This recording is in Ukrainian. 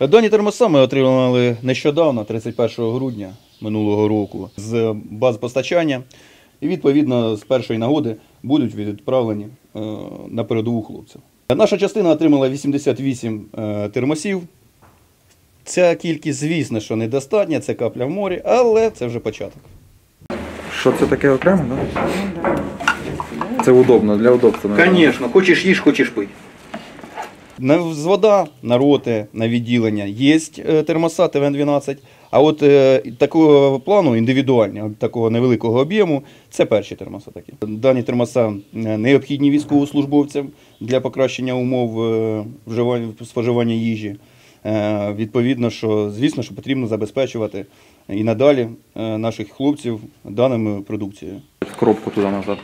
Дані термоса ми отримали нещодавно, 31 грудня минулого року, з баз постачання. І відповідно з першої нагоди будуть відправлені е, на передову хлопців. Наша частина отримала 88 е, термосів. Ця кількість, звісно, що недостатня, це капля в морі, але це вже початок. Що це таке окремо. Да? Ну, це удобно, для удобства. наверное. Звісно, хочеш їж, хочеш пий. На з вода, на роти, на відділення є е, термоса ТВН-12, а от е, такого плану, індивідуальні, от такого невеликого об'єму, це перші термоса такі. Дані термоса е, необхідні військовослужбовцям для покращення умов е, вживання, споживання їжі. Е, Відповідно, що звісно, що потрібно забезпечувати і надалі е, наших хлопців даними продукцією. Коробку туди назад.